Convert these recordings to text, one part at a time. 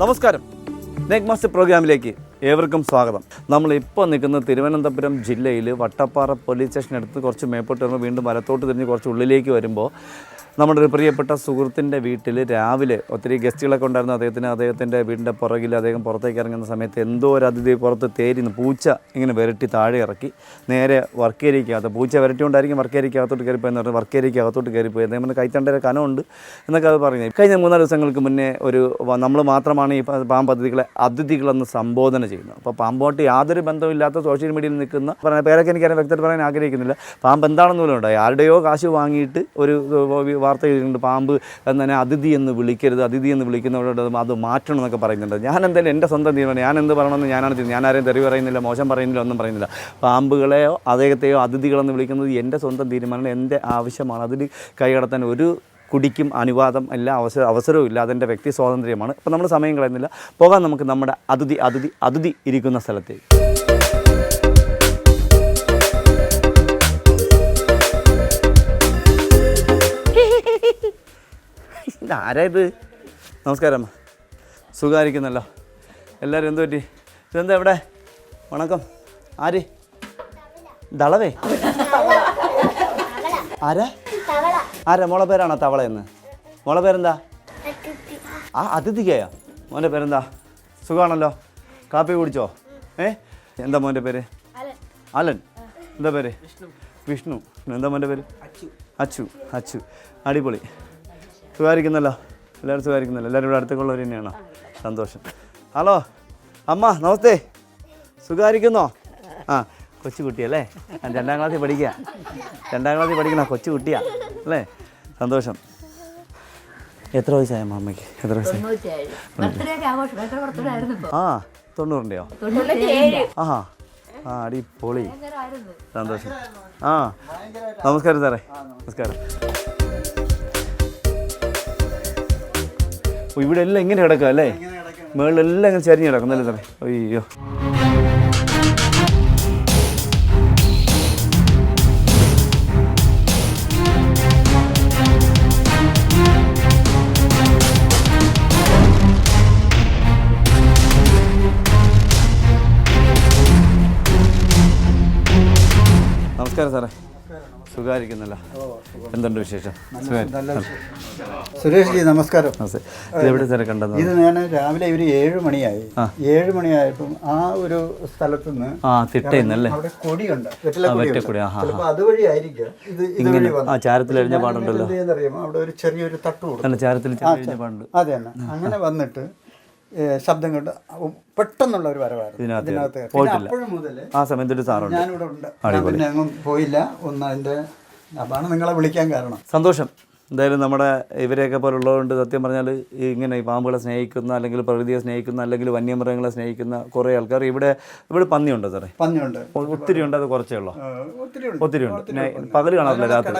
നമസ്കാരം. Neck master പ്രോഗ്രാമിലേക്ക് ഏവർക്കും സ്വാഗതം. നമ്മൾ ഇപ്പോൾ നിൽക്കുന്നത് തിരുവനന്തപുരം ജില്ലയിൽ വട്ടപ്പാറ പോലീസ് സ്റ്റേഷനടുത്ത് കുറച്ച് മേപ്പോട്ട് വരുമ്പോൾ വീണ്ടും വലത്തോട്ട് തിരിഞ്ഞ് കുറച്ച് ഉള്ളിലേക്ക് വരുമ്പോൾ നമ്മുടെ ഒരു പ്രിയപ്പെട്ട സുഹൃത്തിന്റെ വീട്ടിൽ രാവിലെ ഒത്തിരി ഗസ്റ്റുകളൊക്കെ ഉണ്ടായിരുന്നു. അദ്ദേഹത്തിന് അദ്ദേഹത്തിന്റെ വീടിന്റെ പുറകിൽ അദ്ദേഹം പുറത്തേക്ക് ഇറങ്ങുന്ന സമയത്ത് എന്തോ ഒരു അതിഥി പുറത്ത് തേരിന്ന് പൂച്ച ഇങ്ങനെ വിരട്ടി താഴെ ഇറക്കി. നേരെ വർക്ക് ഏരിയക്കകത്ത് പൂച്ച വിരട്ടിക്കൊണ്ടായിരിക്കും വർക്ക് ഏരിയക്കകത്തോട്ട് കയറിപ്പോയെന്ന് പറഞ്ഞു വർക്ക് ഏരിയക്കകത്തോട്ട് കയറിപ്പോയി. അദ്ദേഹം കൈത്തണ്ടര കനമുണ്ട് എന്നൊക്കെ അത് പറഞ്ഞു. കഴിഞ്ഞ മൂന്നാൽ ദിവസങ്ങൾക്ക് മുന്നേ ഒരു നമ്മൾ മാത്രമാണ് ഈ പാമ്പ് അതിഥികളെ അതിഥികളെന്ന് സംബോധന ചെയ്യുന്നത്. അപ്പോൾ പാമ്പോട്ട് യാതൊരു ബന്ധമില്ലാത്ത സോഷ്യൽ മീഡിയയിൽ നിൽക്കുന്ന പറഞ്ഞ പേരൊക്കെ എനിക്കറിയാൻ വ്യക്തമായിട്ട് പറയാൻ ആഗ്രഹിക്കുന്നില്ല. പാമ്പ് എന്താണെന്ന് പോലും ഉണ്ടായി ആരുടെയോ കാശ് വാങ്ങിയിട്ട് ഒരു വാർത്ത എഴുതിയിട്ടുണ്ട് പാമ്പ് എന്നെ അതിഥി എന്ന് വിളിക്കരുത് അതിഥി എന്ന് വിളിക്കുന്നവരോട് അത് മാറ്റണം എന്നൊക്കെ പറയുന്നുണ്ട്. ഞാൻ എന്തായാലും എന്റെ സ്വന്തം തീരുമാനം ഞാൻ എന്ത് പറയണമെന്ന് ഞാനാണ് ചെയ്യുന്നത്. ഞാൻ ആരെയും തെറി പറയുന്നില്ല മോശം പറയുന്നില്ല ഒന്നും പറയുന്നില്ല. പാമ്പുകളെയോ അദ്ദേഹത്തെയോ അതിഥികളെന്ന് വിളിക്കുന്നത് എന്റെ സ്വന്തം തീരുമാനം എന്റെ ആവശ്യമാണ്. അതിൽ കൈകടത്താൻ ഒരു കുടിക്കും അനുവാദം എല്ലാ അവസര അവസരവും ഇല്ല. അതെന്റെ വ്യക്തി സ്വാതന്ത്ര്യമാണ്. അപ്പോൾ നമ്മൾ സമയം കളയുന്നില്ല. പോകാൻ നമുക്ക് നമ്മുടെ അതിഥി അതിഥി അതിഥി ഇരിക്കുന്ന സ്ഥലത്തേക്ക്. ഇത് നമസ്കാരം. സുഖമായിരിക്കുന്നല്ലോ. എല്ലാവരും എന്ത് പറ്റി? ഇതെന്താ എവിടെ വണക്കം. ആര്? ദളവേ ആരാ? ആരാ? മോളെ പേരാണോ തവള എന്ന്? മോളെ പേരെന്താ? ആ അതിഥിക്കയോ മോന്റെ പേരെന്താ? സുഖമാണല്ലോ. കാപ്പി കുടിച്ചോ? ഏ? എന്താ മോന്റെ പേര്? അലൻ. എന്താ പേര്? വിഷ്ണു. എന്താ മോന്റെ പേര്? അച്ചു. അച്ചു. അടിപൊളി. സുഖമായിരിക്കുന്നല്ലോ? എല്ലാവരും സുഖമായിരിക്കുന്നല്ലോ? എല്ലാവരും ഇവിടെ അടുത്തേക്കുള്ളവർ തന്നെയാണോ? സന്തോഷം. ഹലോ അമ്മ നമസ്തേ. സുഖമായിരിക്കുന്നോ? ആ കൊച്ചു കുട്ടിയല്ലേ രണ്ടാം ക്ലാസ്സിൽ പഠിക്കുക. രണ്ടാം ക്ലാസ്സിൽ പഠിക്കണ കൊച്ചു കുട്ടിയാ അല്ലേ? സന്തോഷം. എത്ര വയസ്സായ അമ്മയ്ക്ക്? എത്ര വയസ്സായി? ആ തൊണ്ണൂറിന്റെയോ ആ ആ അടിപൊളി. സന്തോഷം. ആ നമസ്കാരം സാറേ. നമസ്കാരം. ഓ, ഇവിടെ എല്ലാം എങ്ങനെ കിടക്കുക അല്ലേ മുകളിലെല്ലാം ഇങ്ങനെ ചരിഞ്ഞ് കിടക്കും കിടക്കുന്നല്ലേ സാറേ? അയ്യോ. നമസ്കാരം സാറേ. സുഖമായിരിക്കുന്നല്ലോ. എന്തുണ്ട് വിശേഷം. സുരേഷ് ജി നമസ്കാരം. എവിടെ സാറേ ഇത് ഞാൻ രാവിലെ ഒരു ഏഴ് മണിയായി. ഏഴ് മണിയായപ്പം ആ ഒരു സ്ഥലത്ത് നിന്ന് ആ തിട്ടയിന്നല്ലേ? അവിടെ കൊടിയുണ്ട്. അതുവഴിയായിരിക്കും വെറ്റക്കൊടി, അതുവഴി ആയിരിക്കും. ഇത് വന്നു. ആ ചാരത്തിലഴിഞ്ഞ പാടുണ്ടല്ലോ. അറിയാമോ അവിടെ ഒരു ചെറിയൊരു തട്ടു കൊടുക്കും ചാരത്തിൽ അതെ അങ്ങനെ വന്നിട്ട് ശബ്ദം കൊണ്ട് പെട്ടെന്നുള്ള ഒരു വരവായിരുന്നു. ഇതിനകത്ത് പിന്നെ. അപ്പോഴും മുതൽ ആ സമയത്ത് ഞാനിവിടെ ഉണ്ട്. ഞാൻ പിന്നെ പോയില്ല. ഒന്ന് അതിന്റെ അതാണ് നിങ്ങളെ വിളിക്കാൻ കാരണം. സന്തോഷം. എന്തായാലും നമ്മുടെ ഇവരെയൊക്കെ പോലുള്ളതുകൊണ്ട് സത്യം പറഞ്ഞാൽ ഈ ഇങ്ങനെ ഈ പാമ്പുകളെ സ്നേഹിക്കുന്ന അല്ലെങ്കിൽ പ്രകൃതിയെ സ്നേഹിക്കുന്ന അല്ലെങ്കിൽ വന്യമൃഗങ്ങളെ സ്നേഹിക്കുന്ന കുറേ ആൾക്കാർ ഇവിടെ ഇവിടെ പന്നിയുണ്ടോ സാറേ? പന്നിയുണ്ട്. ഒത്തിരി ഉണ്ട് അത് കുറച്ചേ ഉള്ളൂ? ഒത്തിരി ഉണ്ട്. പകൽ പകൽ കാണാറില്ല രാത്രി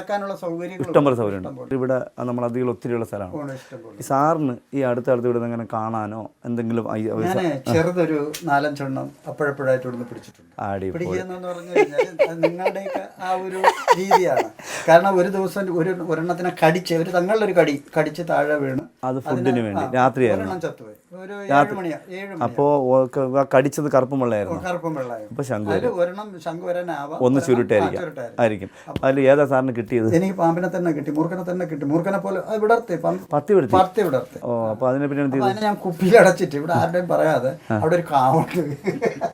ഇഷ്ടംപോലെ സൗകര്യം ഉണ്ട് ഇവിടെ നമ്മൾ അധികം ഒത്തിരിയുള്ള സ്ഥലമാണ്. ഈ സാറിന് ഈ അടുത്ത അടുത്ത് ഇവിടെ അങ്ങനെ കാണാനോ എന്തെങ്കിലും ചെറുതൊരു നാലഞ്ചെണ്ണം അപ്പോഴപ്പോഴായിട്ട് ഇവിടുന്ന് പിടിച്ചിട്ടുണ്ട്. പറഞ്ഞു നിങ്ങളുടെയൊക്കെ ആ ഒരു രീതിയാണ്. കാരണം ഒരു ദിവസം ഒരു ഒരെണ്ണത്തിനെ കടിച്ച് ഒരു തങ്ങളുടെ ഒരു കടി കടിച്ച് താഴെ വീണ്. അത് ഫുഡിന് വേണ്ടി. രാത്രിയായിരുന്നു. അപ്പോ ചത്തുപോയി. ഒരു ഏഴ് മണിയാ ഏഴ് മണി അപ്പോൾ കടിച്ചത് കറുപ്പും വെള്ളമായിരുന്നു കറുപ്പും വെള്ളായും അപ്പോൾ ശംഖു അതിൽ ഒരെണ്ണം ശംഖു വരാനാവാം ഒന്ന് ചുരുട്ടായിരിക്കാം. ആയിരിക്കും. അതിൽ ഏതാ സാറിന് കിട്ടിയത്? എനിക്ക് പാമ്പിനെ തന്നെ കിട്ടി മൂർഖനെ തന്നെ കിട്ടി. മൂർഖനെ പോലെ അത് വിടർത്തി. പത്തി വിടർത്തി? പത്തി വിടർത്തി. ഓ അപ്പൊ അതിനെ പിന്നെ അതിനെ ഞാൻ കുപ്പിയിൽ അടച്ചിട്ട് ഇവിടെ ആരുടെയും പറയാതെ അവിടെ ഒരു കാവുണ്ട്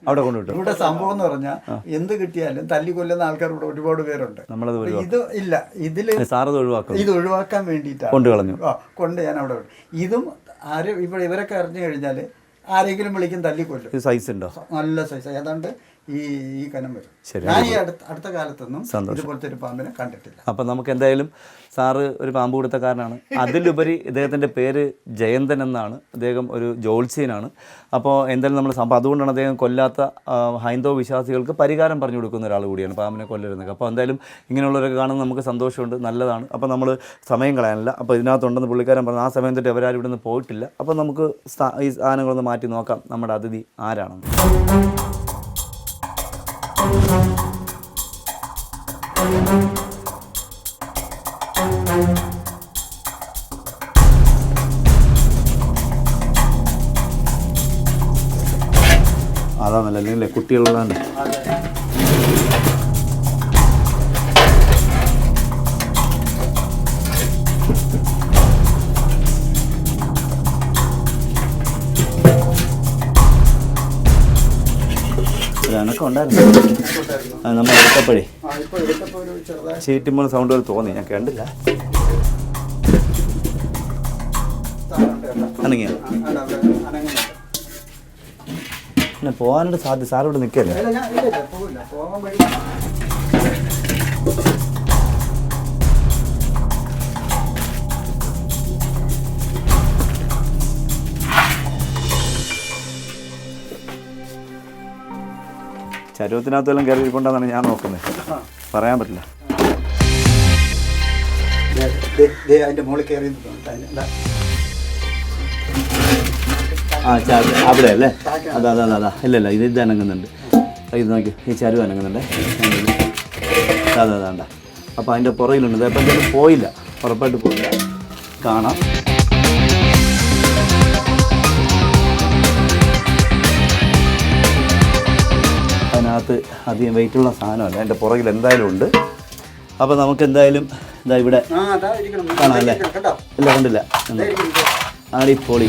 അവിടെ കൊണ്ടുവിട്ടു. ഇവിടെ സംഭവം എന്ന് പറഞ്ഞാൽ എന്ത് കിട്ടിയാലും തല്ലി കൊല്ലുന്ന ആൾക്കാർ ഇവിടെ ഒരുപാട് പേരുണ്ട്. നമ്മളത് ഇത് ഇല്ല ഇതിൽ സാറത് ഒഴിവാക്കും ഇത് ഒഴിവാക്കാൻ വേണ്ടിയിട്ടാണ്. കൊണ്ട് കളഞ്ഞു ആ, കൊണ്ട് ഞാൻ അവിടെ ഇതും ആരും ഇപ്പോൾ ഇവരൊക്കെ അറിഞ്ഞു കഴിഞ്ഞാൽ ആരെങ്കിലും വിളിക്കും തല്ലിക്കൊല്ലും. സൈസ് ഉണ്ടോ? നല്ല സൈസ് ഏതാണ്ട് ഈ ഈ കനം വരും. ഞാൻ ഈ അടുത്ത അടുത്ത കാലത്തൊന്നും ഇതുപോലത്തെ ഒരു പാമ്പിനെ കണ്ടിട്ടില്ല. അപ്പം നമുക്ക് എന്തായാലും സാറ് ഒരു പാമ്പ് കൊടുത്തക്കാരനാണ് അതിലുപരി ഇദ്ദേഹത്തിന്റെ പേര് ജയന്തൻ എന്നാണ്. അദ്ദേഹം ഒരു ജോത്സ്യനാണ് അപ്പോൾ എന്തായാലും നമ്മൾ സംഭവം അതുകൊണ്ടാണ് അദ്ദേഹം കൊല്ലാത്ത ഹൈന്ദവ വിശ്വാസികൾക്ക് പരിഹാരം പറഞ്ഞു കൊടുക്കുന്ന ഒരാൾ കൂടിയാണ് പാമ്പിനെ കൊല്ലരുന്നത് അപ്പോൾ എന്തായാലും ഇങ്ങനെയുള്ളവരൊക്കെ കാണുന്നത് നമുക്ക് സന്തോഷമുണ്ട് നല്ലതാണ്. അപ്പോൾ നമ്മൾ സമയം കളയാനില്ല. അപ്പോൾ ഇതിനകത്തുണ്ടെന്ന് പുള്ളിക്കാരൻ പറഞ്ഞു ആ സമയം തൊട്ട് അവരാരും ഇവിടെ നിന്ന് പോയിട്ടില്ല. അപ്പോൾ നമുക്ക് ഈ സാധനങ്ങളൊന്ന് മാറ്റി നോക്കാം. നമ്മുടെ അതിഥി ആരാണെന്ന്. അതാണല്ലോ അല്ലെങ്കിൽ കുട്ടികളുള്ളതാണ് അനക്കം ഉണ്ടായിരുന്നു. അത് നമ്മൾ എടുത്തപ്പോഴേ ആ സൗണ്ട് പോലെ ചീറ്റുമ്പോൾ തോന്നി. ഞാൻ കണ്ടില്ല. അനങ്ങിയ? ആ. പിന്നെ പോകാനായിട്ട് സാധ്യത സാറിവിടെ നിൽക്കല്ലേ? ചരുവത്തിനകത്ത് വല്ലതും കയറി ഇരിപ്പുണ്ടെന്നാണ് ഞാൻ നോക്കുന്നത്. പറയാൻ പറ്റില്ല. മുകളിൽ കയറി. ആ ചാരു അവിടെ അല്ലേ? അതാ അതാ അതാ, ഇല്ല ഇല്ല ഇത് ഇത് അനങ്ങുന്നുണ്ട്. ഇത് നോക്കി ഈ ചരുവ് അനങ്ങുന്നുണ്ട്. അതാ അതാ അതാ അപ്പോൾ അതിന്റെ പുറകിലുണ്ട്. അപ്പം എന്തായാലും പോയില്ല. ഉറപ്പായിട്ട് പോയില്ല. കാണാം. അതിനകത്ത് അധികം വെയിറ്റുള്ള സാധനമല്ല എന്റെ പുറകിൽ എന്തായാലും ഉണ്ട്. അപ്പോൾ നമുക്ക് എന്തായാലും ഇതാ ഇവിടെ കാണാമല്ലേ ഇല്ല കണ്ടില്ല. ആടി പൊളി ആടിപ്പൊളി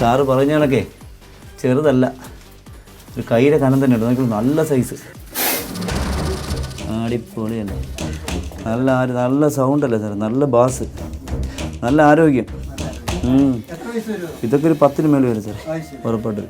സാറ് പറഞ്ഞ കണക്കേ ചെറുതല്ല. ഒരു കയ്യിലെ കനം തന്നെ ഉണ്ട്. നോക്കി നല്ല സൈസ് അടിപൊളിയല്ലേ നല്ല ആര് നല്ല സൗണ്ട് അല്ലേ സാർ നല്ല ബാസ് നല്ല ആരോഗ്യം? ഇതൊക്കെ ഒരു പത്തിന് മേലെ വരും സാർ. ഉറപ്പായിട്ട്.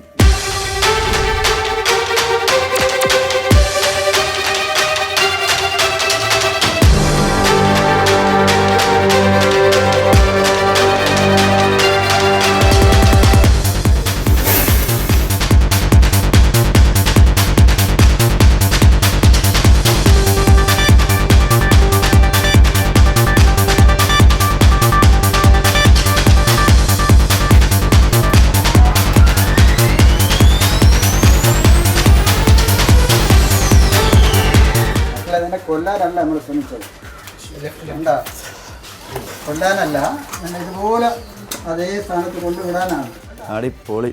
നമ്മൾ ശ്രമിച്ചത്. എന്താ കൊണ്ടാനല്ല ഞാൻ ഇതുപോലെ അതേ സ്ഥാനത്ത് കൊണ്ടുവിടാനാണ്. അടിപൊളി.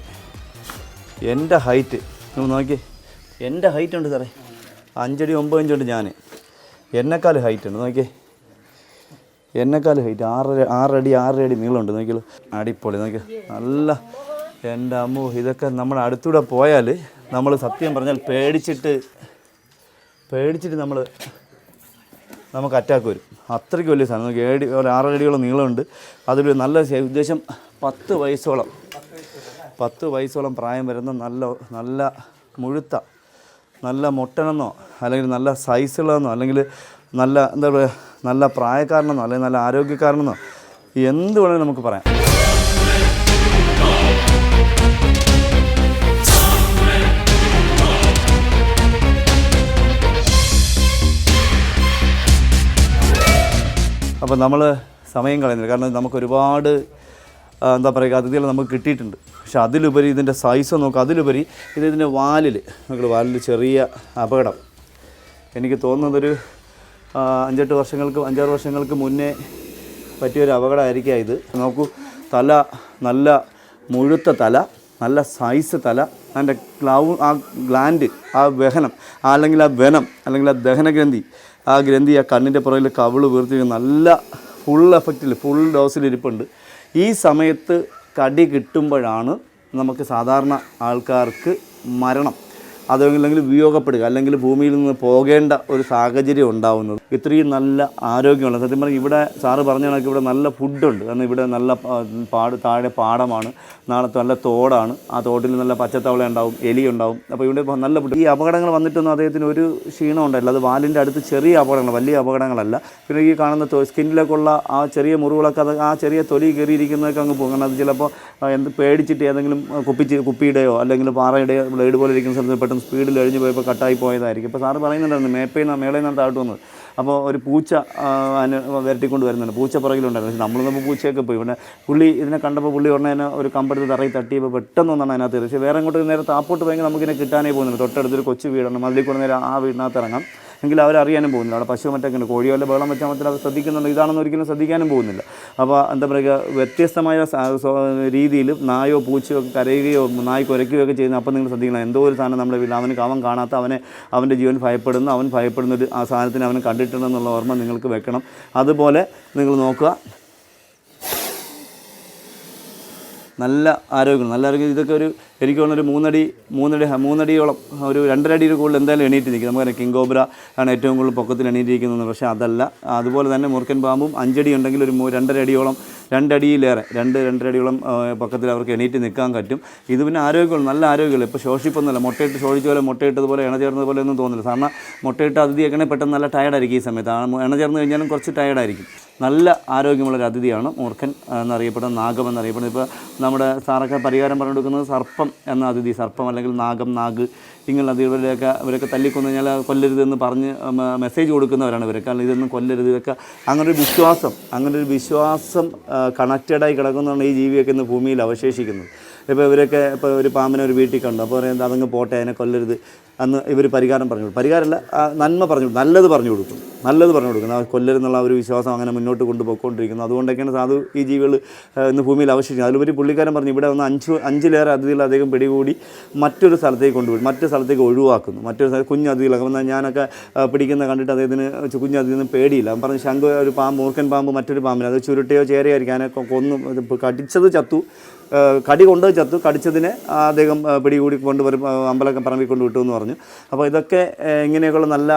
എന്റെ ഹൈറ്റ് നോക്കി എന്റെ ഹൈറ്റ് ഉണ്ട് സാറേ. അഞ്ചടി ഒമ്പത് ഇഞ്ചുണ്ട് ഞാൻ എന്നെക്കാൾ ഹൈറ്റ് ഉണ്ട് നോക്കിയേ. എന്നെക്കാൾ ഹൈറ്റ് ആറര ആറടി ആറരടി നീളമുണ്ട് നോക്കിയല്ലോ അടിപൊളി നോക്കിയോ. നല്ല എന്റെ അമ്മു ഇതൊക്കെ നമ്മുടെ അടുത്തൂടെ പോയാൽ നമ്മൾ സത്യം പറഞ്ഞാൽ പേടിച്ചിട്ട് പേടിച്ചിട്ട് നമ്മൾ നമുക്ക് അറ്റാക്ക് വരും. അത്രയ്ക്ക് വലിയ സാധനം നമുക്ക് ഏടി ഒരു ആറടിയോളം നീളമുണ്ട്. അതിൽ നല്ല ഉദ്ദേശം പത്ത് വയസ്സോളം. പത്ത് വയസ്സോളം പ്രായം വരുന്ന നല്ല നല്ല മുഴുത്ത നല്ല മുട്ടനെന്നോ അല്ലെങ്കിൽ നല്ല സൈസുള്ളതെന്നോ അല്ലെങ്കിൽ നല്ല എന്താ പറയുക നല്ല പ്രായക്കാരനെന്നോ അല്ലെങ്കിൽ നല്ല ആരോഗ്യക്കാരനെന്നോ എന്ത് വേണമെങ്കിലും നമുക്ക് പറയാം. അപ്പോൾ നമ്മൾ സമയം കളയുന്നില്ല. കാരണം നമുക്ക് ഒരുപാട് എന്താ പറയുക അതിഥികൾ നമുക്ക് കിട്ടിയിട്ടുണ്ട്. പക്ഷെ അതിലുപരി ഇതിന്റെ സൈസ് നോക്കുക അതിലുപരി ഇത് ഇതിന്റെ വാലിൽ നമ്മൾ വാലിൽ ചെറിയ അപകടം. എനിക്ക് തോന്നുന്നതൊരു അഞ്ചെട്ട് വർഷങ്ങൾക്ക് അഞ്ചാറ് വർഷങ്ങൾക്ക് മുന്നേ പറ്റിയൊരു അപകടമായിരിക്കാം ഇത്. നോക്കൂ തല നല്ല മുഴുത്ത തല നല്ല സൈസ് തല അതിന്റെ ക്ലൗ ആ ഗ്ലാൻഡ് ആ വഹനം അല്ലെങ്കിൽ ആ വനം അല്ലെങ്കിൽ ആ ദഹനഗ്രന്ഥി ആ ഗ്രന്ഥി ആ കണ്ണിന്റെ പുറകിൽ കവിൾ വീർത്തി നല്ല ഫുൾ എഫക്റ്റിൽ ഫുൾ ഡോസിൽ ഇരിപ്പുണ്ട്. ഈ സമയത്ത് കടി കിട്ടുമ്പോഴാണ് നമുക്ക് സാധാരണ ആൾക്കാർക്ക് മരണം. അതല്ലെങ്കിൽ വിയോഗപ്പെടുക അല്ലെങ്കിൽ ഭൂമിയിൽ നിന്ന് പോകേണ്ട ഒരു സാഹചര്യം ഉണ്ടാവുന്നത്. ഇത്രയും നല്ല ആരോഗ്യമുള്ള സത്യം പറഞ്ഞാൽ ഇവിടെ സാറ് പറഞ്ഞ കണക്ക് ഇവിടെ നല്ല ഫുഡുണ്ട്. കാരണം ഇവിടെ നല്ല പാട് താഴെ പാടമാണ്. നാളെ നല്ല തോടാണ്. ആ തോട്ടിൽ നല്ല പച്ചത്തവള ഉണ്ടാവും എലി ഉണ്ടാവും. അപ്പോൾ ഇവിടെ നല്ല ഫുഡ്. ഈ അപകടങ്ങൾ വന്നിട്ടൊന്നും അദ്ദേഹത്തിന് ഒരു ക്ഷീണം ഉണ്ടായില്ല അത് വാലിന്റെ അടുത്ത് ചെറിയ അപകടങ്ങൾ വലിയ അപകടങ്ങളല്ല. പിന്നെ ഈ കാണുന്ന സ്കിന്നിലേക്കുള്ള ആ ചെറിയ മുറിവുകളൊക്കെ അത് ആ ചെറിയ തൊലി കയറിയിരിക്കുന്നതൊക്കെ അങ്ങ് പോകും. കാരണം അത് ചിലപ്പോൾ എന്ത് പേടിച്ചിട്ട് ഏതെങ്കിലും കുപ്പിച്ച് കുപ്പിയുടെയോ അല്ലെങ്കിൽ പാറയുടെയോ ബ്ലേഡ് പോലെ ഇരിക്കുന്ന സ്ഥലത്ത് പെട്ടെന്ന് സ്പീഡിൽ എഴിഞ്ഞു പോയപ്പോൾ കട്ടായി പോയതായിരിക്കും. ഇപ്പോൾ സാറ് പറയുന്നുണ്ടായിരുന്നു മേപ്പയിൽ നിന്ന് മേളയിൽ നിന്ന് താഴ്ത്തു വന്നത്. അപ്പോൾ ഒരു പൂച്ച വരട്ടിക്കൊണ്ട് വരുന്നുണ്ട്. പൂച്ച പുറകിലുണ്ടായിരുന്നു. പക്ഷേ നമ്മൾ നമ്മൾ പൂച്ചയൊക്കെ പോയി. പിന്നെ പുള്ളി ഇതിനെ കണ്ടപ്പോൾ പുള്ളി ഉടനെ ഒരു കമ്പെടുത്ത് തറയിൽ തട്ടിയപ്പോൾ പെട്ടെന്ന് ഒന്നാണ് അതിനകത്ത്. പക്ഷേ വേറെ അങ്ങോട്ട് നേരെ താപ്പോട്ട് പോയെങ്കിൽ നമുക്കിതിനെ കിട്ടാനേ പോകുന്നുണ്ട് തൊട്ടടുത്തൊരു കൊച്ചു വീടാണ്. കൂടെ നേരെ ആ വീടിനകത്ത് ഇറങ്ങാം. എങ്കിൽ അവരറിയാനും പോകുന്നില്ല. അവിടെ പശു മറ്റൊക്കെ ഉണ്ട് കോഴിയോ വല്ല ബഹളം വെച്ചാൽ മറ്റേ അവർ ശ്രദ്ധിക്കുന്നുണ്ട് ഇതാണെന്ന് ഒരിക്കലും ശ്രദ്ധിക്കാനും പോകുന്നില്ല. അപ്പോൾ എന്താ പറയുക വ്യത്യസ്തമായ രീതിയിൽ നായോ പൂച്ചയോ കരയുകയോ നായ് കുരയ്ക്കുകയോ ഒക്കെ ചെയ്യുന്ന അപ്പം നിങ്ങൾ ശ്രദ്ധിക്കണം. എന്തോ ഒരു സാധനം നമ്മുടെ വീട്ടിൽ അവന് അവൻ കാണാത്ത അവനെ അവന്റെ ജീവൻ ഭയപ്പെടുന്നു അവൻ ഭയപ്പെടുന്ന ഒരു ആ സാധനത്തിന് അവൻ കണ്ടിട്ടുണ്ടെന്നുള്ള ഓർമ്മ നിങ്ങൾക്ക് വെക്കണം. അതുപോലെ നിങ്ങൾ നോക്കുക. നല്ല ആരോഗ്യം നല്ല ആരോഗ്യം. ഇതൊക്കെ ഒരു എനിക്ക് തോന്നുന്നു ഒരു മൂന്നടി മൂന്നടി മൂന്നടിയോളം ഒരു രണ്ടര അടിയിൽ കൂടുതൽ എന്തായാലും എണീറ്റിരിക്കും. നമുക്ക് കിങ് കോബ്ര ആണ് ഏറ്റവും കൂടുതൽ പൊക്കത്തിൽ എണീറ്റിരിക്കുന്നത്. പക്ഷേ അതല്ല അതുപോലെ തന്നെ മുറുക്കൻ പാമ്പും അഞ്ചടി ഉണ്ടെങ്കിൽ ഒരു രണ്ടരടിയോളം രണ്ടര അടിയോളം രണ്ടടിയിലേറെ രണ്ട് രണ്ടര അടിയോളം ആ, പൊക്കത്തിൽ അവർക്ക് എണീറ്റ് നിൽക്കാൻ പറ്റും. ഇത് പിന്നെ ആരോഗ്യമുള്ള നല്ല ആരോഗ്യമുള്ള ഇപ്പോൾ ശോഷിപ്പൊന്നുമില്ല. മുട്ടയിട്ട് ശോഷിച്ച പോലെ മുട്ടയിട്ടതുപോലെ ഇണ ചേർന്നതുപോലെ ഒന്നും തോന്നില്ല കാരണം മുട്ടയിട്ട് അതിഥിയൊക്കെ പെട്ടെന്ന് നല്ല ടയർഡായിരിക്കും ഈ സമയത്ത്. ഇണ ചേർന്ന് കഴിഞ്ഞാലും കുറച്ച് ടയർഡായിരിക്കും നല്ല ആരോഗ്യമുള്ള ഒരു അതിഥിയാണ് മൂർഖൻ എന്നറിയപ്പെടുന്ന നാഗം എന്നറിയപ്പെടുന്നത് ഇപ്പോൾ നമ്മുടെ സാറൊക്കെ പരിഹാരം പറഞ്ഞു കൊടുക്കുന്നത് സർപ്പം എന്ന അതിഥി സർപ്പം അല്ലെങ്കിൽ നാഗം നാഗ് ഇങ്ങനെ അതിവരെയൊക്കെ ഇവരൊക്കെ തല്ലിക്കൊന്നു കഴിഞ്ഞാൽ കൊല്ലരുതെന്ന് പറഞ്ഞ് മെസ്സേജ് കൊടുക്കുന്നവരാണ് ഇവരൊക്കെ കാരണം ഇതൊന്നും കൊല്ലരുത്. ഇതൊക്കെ അങ്ങനെ ഒരു വിശ്വാസം അങ്ങനെ ഒരു വിശ്വാസം കണക്റ്റഡായി കിടക്കുന്നതാണ് ഈ ജീവിയൊക്കെ ഇന്ന് ഭൂമിയിൽ അവശേഷിക്കുന്നത്. ഇപ്പോൾ ഇവരൊക്കെ ഇപ്പോൾ ഒരു പാമ്പിനെ ഒരു വീട്ടിൽ കണ്ടു. അപ്പോൾ പറയുന്നത് അതങ്ങ് പോട്ടെ അതിനെ കൊല്ലരുത്. അന്ന് ഇവർ പരിഹാരം പറഞ്ഞു കൊടുക്കും. പരിഹാരമല്ല നന്മ പറഞ്ഞു കൊടുക്കും. നല്ലത് പറഞ്ഞു കൊടുക്കും. നല്ലത് പറഞ്ഞു കൊടുക്കും. കൊല്ലരുന്നുള്ള ഒരു വിശ്വാസം അങ്ങനെ മുന്നോട്ട് കൊണ്ടുപോയിക്കൊണ്ടിരിക്കുന്നു അതുകൊണ്ടൊക്കെയാണ് സാധു ഈ ജീവികൾ ഇന്ന് ഭൂമിയിൽ അവശേഷിക്കുന്നത് അതിലുപരി പുള്ളിക്കാരൻ പറഞ്ഞു ഇവിടെ വന്ന് അഞ്ച് അഞ്ചിലേറെ അതിഥികൾ അദ്ദേഹം പിടികൂടി മറ്റൊരു സ്ഥലത്തേക്ക് കൊണ്ടുപോയി മറ്റു സ്ഥലത്തേക്ക് ഒഴിവാക്കുന്നു. മറ്റൊരു സ്ഥലത്ത് കുഞ്ഞു അതിഥികളൊക്കെ വന്നാൽ ഞാനൊക്കെ പിടിക്കുന്ന കണ്ടിട്ട് അദ്ദേഹത്തിന് കുഞ്ഞു അതിഥിന്ന് പേടിയില്ല. അവൻ പറഞ്ഞു ശംഖ് ഒരു പാമ്പ് മൂർഖൻ പാമ്പ് മറ്റൊരു പാമ്പിന് അത് ചുരുട്ടിയോ ചേരയോ ആയിരിക്കും. അതിനെ കൊന്നു കടിച്ചത് ചത്തു. കടി കൊണ്ട് ചത്തു. കടിച്ചതിനെ അദ്ദേഹം പിടികൂടി കൊണ്ടുവരും ആ, അമ്പലമൊക്കെ പറമ്പിൽ കൊണ്ട് വിട്ടു എന്ന് പറഞ്ഞു. അപ്പോൾ ഇതൊക്കെ ഇങ്ങനെയൊക്കെയുള്ള നല്ല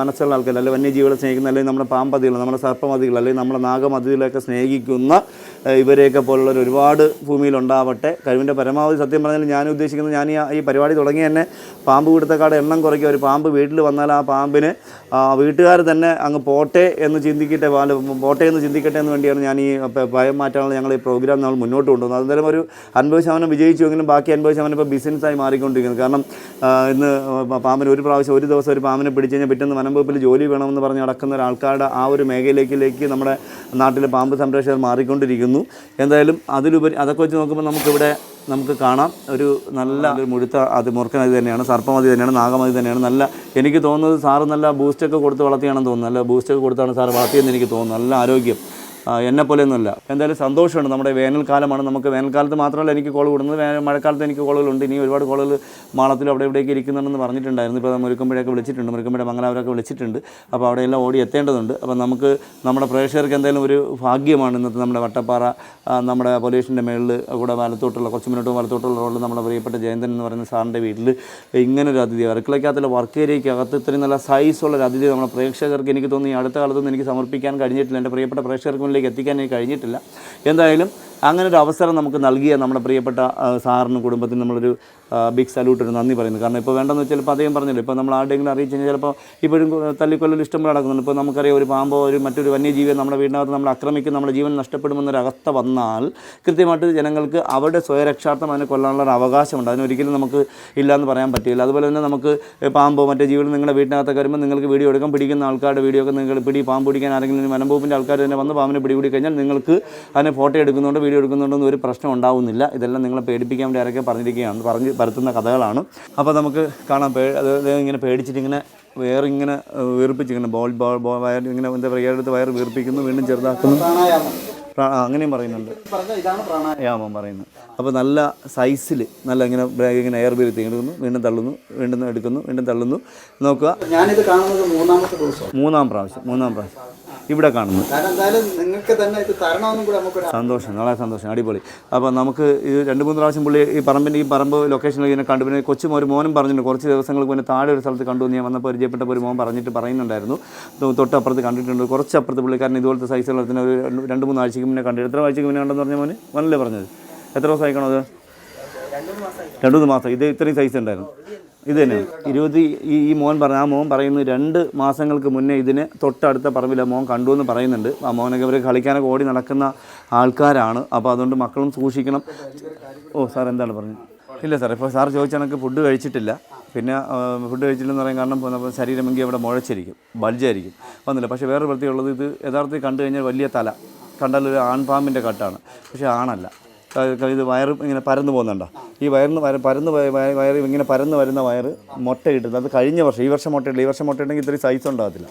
മനസ്സുള്ള ആൾക്കാർ അല്ലെങ്കിൽ വന്യജീവികളെ സ്നേഹിക്കുന്ന അല്ലെങ്കിൽ നമ്മുടെ പാമ്പതികൾ നമ്മുടെ സർപ്പമതികൾ അല്ലെങ്കിൽ നമ്മുടെ നാഗമതികളെയൊക്കെ സ്നേഹിക്കുന്ന ഇവരെയൊക്കെ പോലുള്ളവർ ഒരുപാട് ഭൂമിയിൽ ഉണ്ടാവട്ടെ കഴിവിന്റെ പരമാവധി സത്യം പറഞ്ഞാൽ ഞാൻ ഉദ്ദേശിക്കുന്നത് ഞാൻ ഈ പരിപാടി തുടങ്ങി തന്നെ പാമ്പ് പിടുത്തക്കാട് എണ്ണം കുറയ്ക്കുക. ഒരു പാമ്പ് വീട്ടിൽ വന്നാൽ ആ പാമ്പിന് വീട്ടുകാർ തന്നെ അങ്ങ് പോട്ടെ എന്ന് ചിന്തിക്കട്ടെ പോട്ടെ എന്ന് ചിന്തിക്കട്ടെ എന്ന് വേണ്ടിയാണ് ഞാൻ ഈ ഭയം മാറ്റാനുള്ള ഞങ്ങൾ ഈ പ്രോഗ്രാം നമ്മൾ മുന്നോട്ട് കൊണ്ടുവന്നത്. അന്നേരം ഒരു അൻപത് ശതമാനം വിജയിച്ചുവെങ്കിലും ബാക്കി അൻപത് ശതമാനം ഇപ്പോൾ ബിസിനസ്സായി മാറിക്കൊണ്ടിരിക്കുന്നത് കാരണം ഇന്ന് പാമ്പിന് ഒരു പ്രാവശ്യം ഒരു ദിവസം ഒരു പാമ്പിനെ പിടിച്ചു കഴിഞ്ഞാൽ പിറ്റേന്ന് വനംവകുപ്പിൽ ജോലി വേണമെന്ന് പറഞ്ഞ് നടക്കുന്ന ഒരാൾക്കാരുടെ ആ ഒരു മേഖലയിലേക്ക് നമ്മുടെ നാട്ടിലെ പാമ്പ് സംരക്ഷകർ മാറിക്കൊണ്ടിരിക്കുന്നു. എന്തായാലും അതിലുപരി അതൊക്കെ വെച്ച് നോക്കുമ്പോൾ നമുക്കിവിടെ നമുക്ക് കാണാം. ഒരു നല്ല ഒരു മുഴുത്ത അത് മുറുക്കനതി തന്നെയാണ് സർപ്പമതി തന്നെയാണ് നാഗമതി തന്നെയാണ്. നല്ല എനിക്ക് തോന്നുന്നത് സാറ് നല്ല ബൂസ്റ്റൊക്കെ കൊടുത്ത് വളർത്തിയാണെന്ന് തോന്നുന്നു. നല്ല ബൂസ്റ്റൊക്കെ കൊടുത്താണ് സാറ് വളർത്തിയെന്ന് എനിക്ക് തോന്നുന്നു. നല്ല ആരോഗ്യം. എന്നെ പോലെയൊന്നുമല്ല. എന്തായാലും സന്തോഷമുണ്ട്. നമ്മുടെ വേനൽക്കാലമാണ് നമുക്ക് വേനൽക്കാലത്ത് മാത്രമല്ല എനിക്ക് കോൾ കൂടുന്നത്. മഴക്കാലത്ത് എനിക്ക് കോളുകളുണ്ട്. ഇനി ഒരുപാട് കോളുകൾ മാളത്തിൽ അവിടെ ഇവിടെയൊക്കെ ഇരിക്കുന്നുണ്ടെന്ന് പറഞ്ഞിട്ടുണ്ടായിരുന്നു. ഇപ്പോൾ മുരുക്കുമ്പോഴൊക്കെ വിളിച്ചിട്ടുണ്ട്. മുരുക്കുമ്പോഴെ മംഗലാപുരമൊക്കെ വിളിച്ചിട്ടുണ്ട്. അപ്പോൾ അവിടെയെല്ലാം ഓടി എത്തേണ്ടതുണ്ട്. അപ്പോൾ നമുക്ക് നമ്മുടെ പ്രേക്ഷകർക്ക് എന്തായാലും ഒരു ഭാഗ്യമാണ് ഇന്നത്തെ നമ്മുടെ വട്ടപ്പാറ നമ്മുടെ പൊല്യൂഷന്റെ മേളിൽ കൂടെ വലത്തോട്ടുള്ള കുറച്ച് മുന്നോട്ട് വലത്തോട്ടുള്ള റോഡിൽ നമ്മുടെ പ്രിയപ്പെട്ട ജയന്തൻ എന്ന് പറയുന്ന സാറിന്റെ വീട്ടിൽ ഇങ്ങനെ ഒരു അതിഥി. അടുക്കളയ്ക്കകത്തുള്ള വർക്ക് ഏരിയയ്ക്കകത്ത് ഇത്രയും നല്ല സൈസുള്ള ഒരു അതിഥി നമ്മുടെ പ്രേക്ഷകർക്ക് എനിക്ക് തോന്നി അടുത്ത കാലത്തൊന്നും എനിക്ക് സമർപ്പിക്കാൻ കഴിഞ്ഞിട്ടില്ല. എന്റെ പ്രിയപ്പെട്ട പ്രേക്ഷകർക്ക് മുന്നിലേക്ക് എത്തിക്കാൻ എനിക്ക് കഴിഞ്ഞിട്ടില്ല. എന്തായാലും അങ്ങനെ ഒരു അവസരം നമുക്ക് നൽകിയ നമ്മുടെ പ്രിയപ്പെട്ട സാറിനും കുടുംബത്തിനും നമ്മളൊരു ബിഗ് സല്യൂട്ട് ഒരു നന്ദി പറയുന്നു. കാരണം ഇപ്പോൾ വേണ്ടെന്ന് വെച്ചാൽ ഇപ്പോൾ അദ്ദേഹം പറഞ്ഞില്ല ഇപ്പോൾ നമ്മൾ ആരുടെയെങ്കിലും അറിയിച്ചു കഴിഞ്ഞാൽ ചിലപ്പോൾ ഇപ്പോഴും തല്ലിക്കൊല്ലൽ ഇഷ്ടംപോലെ നടക്കുന്നുണ്ട്. ഇപ്പോൾ നമുക്കറിയാം ഒരു പാമ്പോ ഒരു മറ്റൊരു വന്യജീവിയെ നമ്മുടെ വീടിനകത്ത് നമ്മൾ ആക്രമിക്കും നമ്മുടെ ജീവൻ നഷ്ടപ്പെടുമെന്നൊരു അവസ്ഥ വന്നാൽ കൃത്യമായിട്ട് ജനങ്ങൾക്ക് അവരുടെ സ്വയരക്ഷാർത്ഥം അതിനെ കൊല്ലാനുള്ള ഒരു അവകാശമുണ്ട്. അതിനൊരിക്കലും നമുക്ക് ഇല്ലയെന്ന് പറയാൻ പറ്റില്ല. അതുപോലെ തന്നെ നമുക്ക് പാമ്പോ മറ്റേ ജീവികൾ നിങ്ങളുടെ വീട്ടിനകത്തൊക്കെ വരുമ്പോൾ നിങ്ങൾക്ക് വീഡിയോ എടുക്കാൻ പിടിക്കുന്ന ആൾക്കാരുടെ വീഡിയോ ഒക്കെ നിങ്ങൾ പിടി പാമ്പ് പിടിക്കാൻ ആരെങ്കിലും വനംവകുപ്പിന്റെ ആൾക്കാർ തന്നെ വന്ന് പാമ്പിനെ പിടികൂടി കഴിഞ്ഞാൽ നിങ്ങൾക്ക് അതിനെ ഫോട്ടോ എടുക്കുന്നുണ്ട് വീഡിയോ എടുക്കുന്നുണ്ടെന്ന് ഒരു പ്രശ്നം ഉണ്ടാവുന്നില്ല. ഇതെല്ലാം നിങ്ങളെ പേടിപ്പിക്കാൻ വേണ്ടി ആരൊക്കെ പറഞ്ഞിരിക്കുകയാണ്. പറഞ്ഞ് പരത്തുന്ന കഥകളാണ്. അപ്പോൾ നമുക്ക് കാണാം. പേ അത് ഇങ്ങനെ പേടിച്ചിട്ട് ഇങ്ങനെ ഇങ്ങനെ വീർപ്പിച്ച് ബോൾ ബോൾ ബോൾ വയർ ഇങ്ങനെ എന്താ പറയുക എടുത്ത് വയർ വീർപ്പിക്കുന്നു വീണ്ടും ചെറുതാക്കുന്നു. അങ്ങനെയും പറയുന്നുണ്ട്. യാമം പറയുന്നു. അപ്പോൾ നല്ല സൈസിൽ നല്ല ഇങ്ങനെ ബ്രേക്ക് ഇങ്ങനെ എയർ വീർത്തി എടുക്കുന്നു വീണ്ടും തള്ളുന്നു. വീണ്ടും എടുക്കുന്നു. വീണ്ടും തള്ളുന്നു. നോക്കുക. ഞാനിത് കാണുന്നത് മൂന്നാമത്തെ ദിവസം മൂന്നാം പ്രാവശ്യം. മൂന്നാം പ്രാവശ്യം. ഇവിടെ കാണുന്നു സന്തോഷം വളരെ സന്തോഷം. അടിപൊളി. അപ്പോൾ നമുക്ക് ഇത് രണ്ട് മൂന്ന് പ്രാവശ്യം പുള്ളി ഈ പറമ്പിന്റെ ഈ പറമ്പ് ലൊക്കേഷനിൽ ഇങ്ങനെ കണ്ടു. പിന്നെ കൊച്ചു ഒരു മോനും പറഞ്ഞിട്ടുണ്ട്. കുറച്ച് ദിവസങ്ങൾക്ക് മുന്നേ താഴെ ഒരു സ്ഥലത്ത് കണ്ടു ഞാൻ വന്നപ്പോൾ പരിചയപ്പെട്ട ഒരു മോൻ പറഞ്ഞിട്ട് പറയുന്നുണ്ടായിരുന്നു. തൊട്ടപ്പുറത്ത് കണ്ടിട്ടുണ്ട്. കുറച്ച് അപ്പുറത്ത് പുള്ളിക്കാരൻ ഇതുപോലത്തെ സൈസുള്ള ഒരു രണ്ട് മൂന്ന് ആഴ്ചയ്ക്ക് മുന്നേ കണ്ടു. എത്ര ആഴ്ചയ്ക്ക് മുന്നേ കണ്ടെന്ന് പറഞ്ഞ മോന്? വന്നല്ലേ പറഞ്ഞത്? എത്ര ദിവസം അയക്കണോ അത്? രണ്ടു മൂന്ന് മാസം. ഇത് ഇത്രയും സൈസ് ഉണ്ടായിരുന്നു. ഇത് തന്നെ ഇരുപത്തി ഈ ഈ മോൻ പറഞ്ഞ ആ മോൻ പറയുന്നത് രണ്ട് മാസങ്ങൾക്ക് മുന്നേ ഇതിന് തൊട്ടടുത്ത പറമ്പിൽ മോൻ കണ്ടു എന്ന് പറയുന്നുണ്ട്. ആ മോനൊക്കെ ഇവർ കളിക്കാനൊക്കെ ഓടി നടക്കുന്ന ആൾക്കാരാണ്. അപ്പോൾ അതുകൊണ്ട് മക്കളും സൂക്ഷിക്കണം. ഓ സാർ എന്താണ് പറഞ്ഞത്? ഇല്ല സാർ ഇപ്പോൾ സാർ ചോദിച്ച ഫുഡ് കഴിച്ചിട്ടില്ല. പിന്നെ ഫുഡ് കഴിച്ചില്ലെന്ന് പറയാൻ കാരണം ശരീരമെങ്കിൽ അവിടെ മുഴച്ചിരിക്കും ബൾജായിരിക്കും. വന്നില്ല. പക്ഷേ വേറെ വൃത്തിയുള്ളത് ഇത് യഥാർത്ഥത്തിൽ കണ്ടു കഴിഞ്ഞാൽ വലിയ തല. കണ്ടാൽ ഒരു ആൺപാമ്പിന്റെ കട്ടാണ്. പക്ഷേ ആണല്ല. ഇത് വയറ് ഇങ്ങനെ പരന്നു പോകുന്നുണ്ടോ? ഈ വയറിന് വയറ് പരന്ന് വയ- വയ- വയറ് ഇങ്ങനെ പരന്ന് വരുന്ന വയറ് മുട്ടയിട്ടത് അത് കഴിഞ്ഞ വർഷം ഈ വർഷം മുട്ടയിട്ടില്ല ഈ വർഷം മുട്ടയിട്ടെങ്കിൽ ഇത്രയും സൈസ് ഉണ്ടാകത്തില്ല.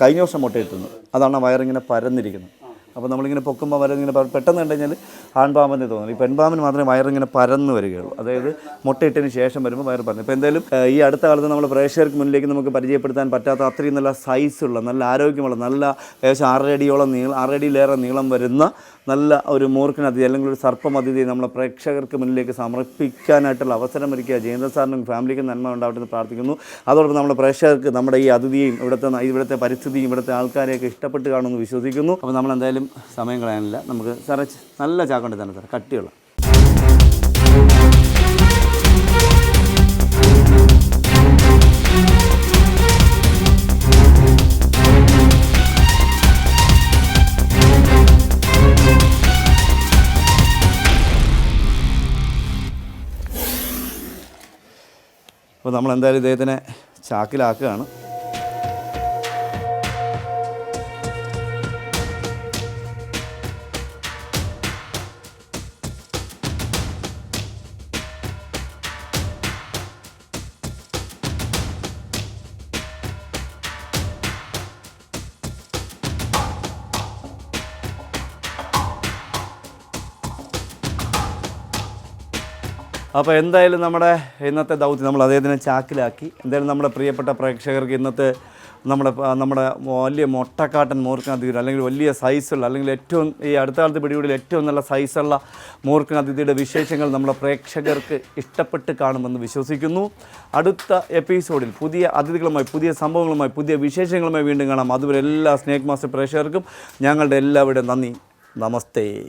കഴിഞ്ഞ വർഷം മുട്ടയിട്ടുന്നു അതാണ് ആ വയറിങ്ങനെ പരന്നിരിക്കുന്നത്. അപ്പോൾ നമ്മളിങ്ങനെ പൊക്കുമ്പോൾ വരെ ഇങ്ങനെ പെട്ടെന്ന് കണ്ടു കഴിഞ്ഞാൽ ആൺപാമ്പെന്ന് തോന്നുന്നു. ഈ പെൺപാമ്പിന് മാത്രമേ വയറിങ്ങനെ പരന്ന് വരികയുള്ളൂ. അതായത് മുട്ടയിട്ടതിന് ശേഷം വരുമ്പോൾ വയറ് പറഞ്ഞു ഇപ്പോൾ എന്തായാലും ഈ അടുത്ത കാലത്ത് നമ്മൾ പ്രേക്ഷകർക്ക് മുന്നിലേക്ക് നമുക്ക് പരിചയപ്പെടുത്താൻ പറ്റാത്ത അത്രയും നല്ല സൈസുള്ള നല്ല ആരോഗ്യമുള്ള നല്ല ഏകദേശം ആറരടിയോളം നീളം ആറരടിയിലേറെ നീളം വരുന്ന നല്ല ഒരു മൂർഖനതിഥി അല്ലെങ്കിൽ ഒരു സർപ്പം സർപ്പമതിഥി നമ്മളെ പ്രേക്ഷകർക്ക് മുന്നിലേക്ക് സമർപ്പിക്കാനായിട്ടുള്ള അവസരം ഒരുക്കിയ ജയേന്ദ്ര സാറിനും ഫാമിലിക്കും നന്മ ഉണ്ടാവട്ടെ എന്ന് പ്രാർത്ഥിക്കുന്നു. അതോടൊപ്പം നമ്മുടെ പ്രേക്ഷകർക്ക് നമ്മുടെ ഈ അതിഥിയും ഇവിടുത്തെ ഇവിടുത്തെ പരിസ്ഥിതിയും ഇവിടുത്തെ ആൾക്കാരെയൊക്കെ ഇഷ്ടപ്പെട്ട് കാണുമെന്ന് വിശ്വസിക്കുന്നു. അപ്പോൾ നമ്മൾ എന്തായാലും സമയം കളയാനില്ല. നമുക്ക് സാറേ നല്ല ചാക്കണ്ടി തന്നെ സാർ കട്ടിയുള്ള. അപ്പോൾ നമ്മൾ എന്തായാലും ഇദ്ദേഹത്തിനെ ചാക്കിലാക്കുകയാണ്. അപ്പോൾ എന്തായാലും നമ്മുടെ ഇന്നത്തെ ദൗത്യം നമ്മൾ അദ്ദേഹത്തിനെ ചാക്കിലാക്കി. എന്തായാലും നമ്മുടെ പ്രിയപ്പെട്ട പ്രേക്ഷകർക്ക് ഇന്നത്തെ നമ്മുടെ നമ്മുടെ വലിയ മൊട്ടക്കാട്ടൻ മൂർഖനതിഥി അല്ലെങ്കിൽ വലിയ സൈസുള്ള അല്ലെങ്കിൽ ഏറ്റവും ഈ അടുത്ത കാലത്ത് പിടികൂടിയിൽ ഏറ്റവും നല്ല സൈസുള്ള മൂർഖനതിഥിയുടെ വിശേഷങ്ങൾ നമ്മുടെ പ്രേക്ഷകർക്ക് ഇഷ്ടപ്പെട്ട് കാണുമെന്ന് വിശ്വസിക്കുന്നു. അടുത്ത എപ്പിസോഡിൽ പുതിയ അതിഥികളുമായി പുതിയ സംഭവങ്ങളുമായി പുതിയ വിശേഷങ്ങളുമായി വീണ്ടും കാണാം. അതുവരെ എല്ലാ സ്നേക് മാസ്റ്റർ പ്രേക്ഷകർക്കും ഞങ്ങളുടെ എല്ലാവരുടെയും നന്ദി. നമസ്തേ.